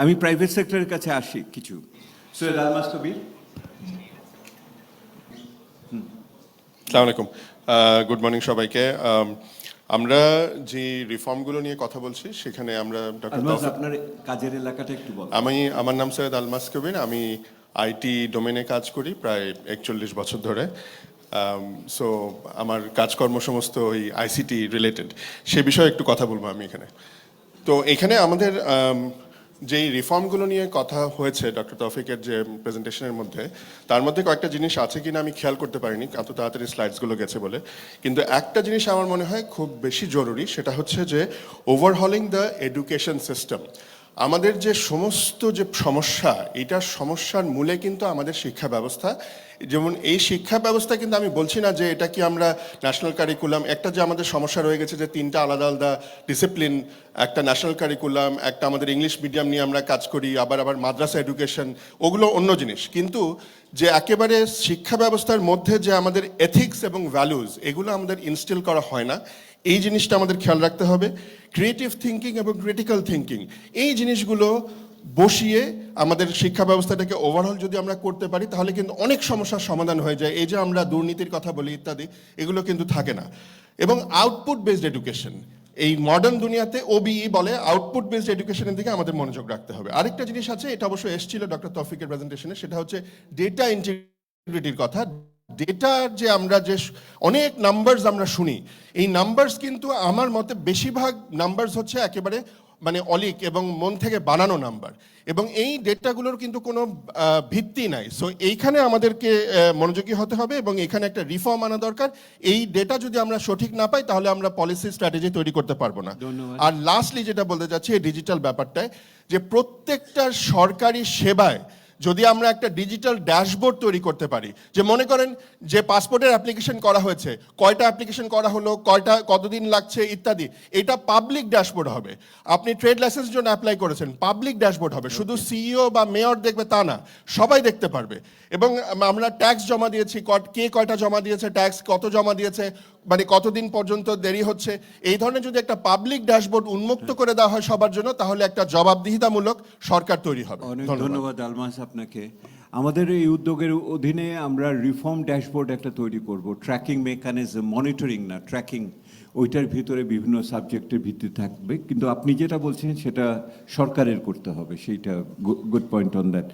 আমি প্রাইভেট সেক্টরের কাছে আসি কিছু। সৈয়দ আলমাস কবির আসসালামু আলাইকুম। গুড মর্নিং সবাইকে। আমরা যে রিফর্মগুলো নিয়ে কথা বলছি সেখানে আমরা আপনার কাজের এলাকাটা একটু বল। আমি আমার নাম সৈয়দ আলমাস কবির। আমি আইটি ডোমেনে কাজ করি প্রায় একচল্লিশ বছর ধরে। সো আমার কাজকর্ম সমস্ত ওই আইসিটি রিলেটেড সে বিষয়ে একটু কথা বলব আমি এখানে। তো এখানে আমাদের আম, যেই রিফর্মগুলো নিয়ে কথা হয়েছে ডক্টর তৌফিকের যে প্রেজেন্টেশনের মধ্যে, তার মধ্যে কয়েকটা জিনিস আছে কিনা আমি খেয়াল করতে পারিনি, এত তাড়াতাড়ি স্লাইডসগুলো গেছে বলে। কিন্তু একটা জিনিস আমার মনে হয় খুব বেশি জরুরি, সেটা হচ্ছে যে ওভারহলিং দ্য এডুকেশন সিস্টেম আমাদের যে সমস্ত যে সমস্যা এটা সমস্যার মূলে কিন্তু আমাদের শিক্ষা ব্যবস্থা যেমন এই শিক্ষা ব্যবস্থা কিন্তু আমি বলছি না যে এটা কি আমরা ন্যাশনাল কারিকুলাম একটা যে আমাদের সমস্যা রয়ে গেছে যে তিনটা আলাদা আলাদা ডিসিপ্লিন একটা ন্যাশনাল কারিকুলাম একটা আমাদের ইংলিশ মিডিয়াম নিয়ে আমরা কাজ করি, আবার আবার মাদ্রাসা এডুকেশন ওগুলো অন্য জিনিস। কিন্তু যে একেবারে শিক্ষা ব্যবস্থার মধ্যে যে আমাদের এথিক্স এবং ভ্যালুজ এগুলো আমাদের ইনস্টিল করা হয় না। এই জিনিসটা আমাদের খেয়াল রাখতে হবে। ক্রিয়েটিভ থিঙ্কিং এবং ক্রিটিক্যাল থিঙ্কিং এই জিনিসগুলো বসিয়ে আমাদের শিক্ষা ব্যবস্থাটাকে ওভারঅল যদি আমরা করতে পারি, তাহলে কিন্তু অনেক সমস্যার সমাধান হয়ে যায়। এই যে আমরা দুর্নীতির কথা বলি ইত্যাদি, এগুলো কিন্তু থাকে না। এবং আউটপুট বেসড এডুকেশন এই মডার্ন দুনিয়াতে ওবিই বলে আউটপুট বেসড এডুকেশনের দিকে আমাদের মনোযোগ রাখতে হবে। আরেকটা জিনিস আছে, এটা অবশ্য এসেছিল ডক্টর তৌফিকের প্রেজেন্টেশনে সেটা হচ্ছে ডেটা ইন্টিগ্রিটির কথা। ডেটার যে আমরা যে অনেক নাম্বারস আমরা শুনি, এই নাম্বারস কিন্তু আমার মতে বেশিরভাগ নাম্বারস হচ্ছে একেবারে মানে অলিক এবং মন থেকে বানানো নাম্বার। এবং এই ডেটাগুলোর কিন্তু কোনো ভিত্তি নাই। সো এইখানে আমাদেরকে মনোযোগী হতে হবে এবং এখানে একটা রিফর্ম আনা দরকার। এই ডেটা যদি আমরা সঠিক না পাই তাহলে আমরা পলিসি স্ট্র্যাটেজি তৈরি করতে পারব না। আর লাস্টলি যেটা বলতে চাচ্ছি এই ডিজিটাল ব্যাপারটায় যে প্রত্যেকটা সরকারি সেবায় যদি আমরা একটা ডিজিটাল ড্যাশবোর্ড তৈরি করতে পারি যে মনে করেন যে পাসপোর্টের অ্যাপ্লিকেশন করা হয়েছে কয়টা অ্যাপ্লিকেশন করা হলো কয়টা কতদিন লাগছে ইত্যাদি এটা পাবলিক ড্যাশবোর্ড হবে। আপনি ট্রেড লাইসেন্সের জন্য অ্যাপ্লাই করেছেন পাবলিক ড্যাশবোর্ড হবে। শুধু সিইও বা মেয়র দেখবে তা না সবাই দেখতে পারবে। এবং আমরা ট্যাক্স জমা দিয়েছি কে কয়টা জমা দিয়েছে ট্যাক্স কত জমা দিয়েছে মানে কতদিন পর্যন্ত দেরি হচ্ছে এই ধরনের যদি একটা পাবলিক ড্যাশবোর্ড উন্মুক্ত করে দেওয়া হয় সবার জন্য তাহলে একটা জবাবদিহিতামূলক সরকার তৈরি হবে। ধন্যবাদ। ধন্যবাদ আলমাস আপনাকে। আমাদের এই উদ্যোগের অধীনে আমরা রিফর্ম ড্যাশবোর্ড একটা তৈরি করব। ট্র্যাকিং মেকানিজম মনিটরিং না ট্র্যাকিং ওইটার ভিতরে বিভিন্ন সাবজেক্টের ভিত্তি থাকবে। কিন্তু আপনি যেটা বলছেন সেটা সরকারের করতে হবে। সেইটা গুড পয়েন্ট অন দ্যাট